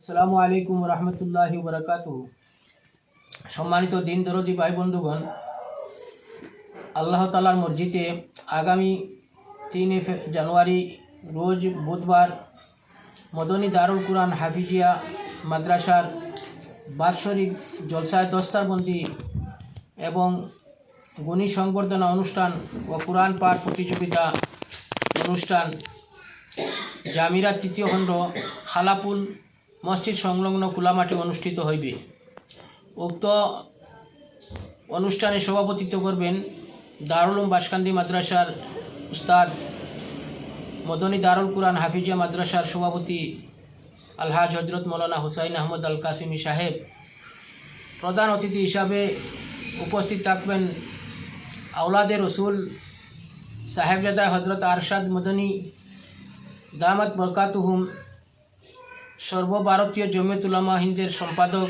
আসসালামু আলাইকুম রহমতুল্লাহি বরকাত সম্মানিত দিন দরদি ভাই বন্ধুগণ, আল্লাহ তালার মসজিদে আগামী তিন জানুয়ারি রোজ বুধবার মদনী দারুল কুরআন হাফিজিয়া মাদ্রাসার বাৎসরিক জলসায় দস্তারবন্দি এবং গুণী সংবর্ধনা অনুষ্ঠান ও কোরআন পাঠ প্রতিযোগিতা অনুষ্ঠান জামিরা তৃতীয় খণ্ড খালাপুল মসজিদ সংলগ্ন খোলামাঠে অনুষ্ঠিত হইবে। উক্ত অনুষ্ঠানে সভাপতিত্ব করবেন দারুল বাসকান্দি মাদ্রাসার উস্তাদ মদনী দারুল কুরআন হাফিজিয়া মাদ্রাসার সভাপতি আলহাজ হজরত মৌলানা হুসাইন আহমদ আল কাসিমি সাহেব। প্রধান অতিথি হিসাবে উপস্থিত থাকবেন আউলাদে রসুল সাহেবজাদা হজরত আরশাদ মদনী, দামাত বরকাতুহুম সর্বভারতীয় জমিয়ত উলামা হিন্দের সম্পাদক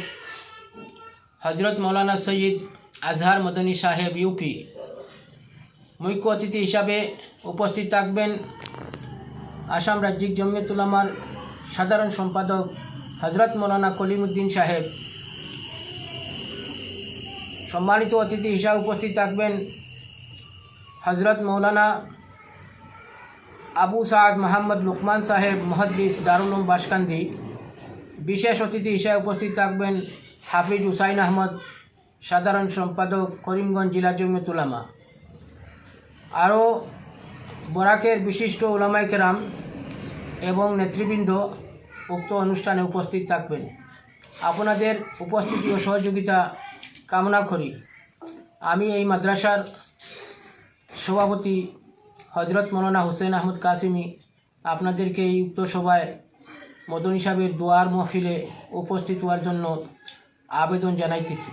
হজরত মৌলানা সৈয়দ আজহার মদনী সাহেব, ইউপি। মুখ্য অতিথি হিসাবে উপস্থিত থাকবেন আসাম রাজ্যিক জমিয়ত উলামার সাধারণ সম্পাদক হজরত মৌলানা কলিমুদ্দিন সাহেব। সম্মানিত অতিথি হিসাবে উপস্থিত থাকবেন হজরত মৌলানা আবু সাদ মোহাম্মদ লুকমান সাহেব, মহাদ্দিস দারুলুম বাসকান্দি। বিশেষ অতিথি হিসেবে উপস্থিত থাকবেন হাফিজ হুসাইন আহমদ, সাধারণ সম্পাদক, করিমগঞ্জ জেলা জমিয়ত উলামা। আরও বরাকের বিশিষ্ট উলামাই কেরাম এবং নেতৃবৃন্দ উক্ত অনুষ্ঠানে উপস্থিত থাকবেন। আপনাদের উপস্থিতি ও সহযোগিতা কামনা করি। আমি এই মাদ্রাসার সভাপতি হজরত মৌলানা হুসেন আহমদ কাসিমি আপনাদেরকে এই উক্ত সভায় মদনী সাহেবের দোয়ার মহফিলে উপস্থিত হওয়ার জন্য আবেদন জানাইতেছি।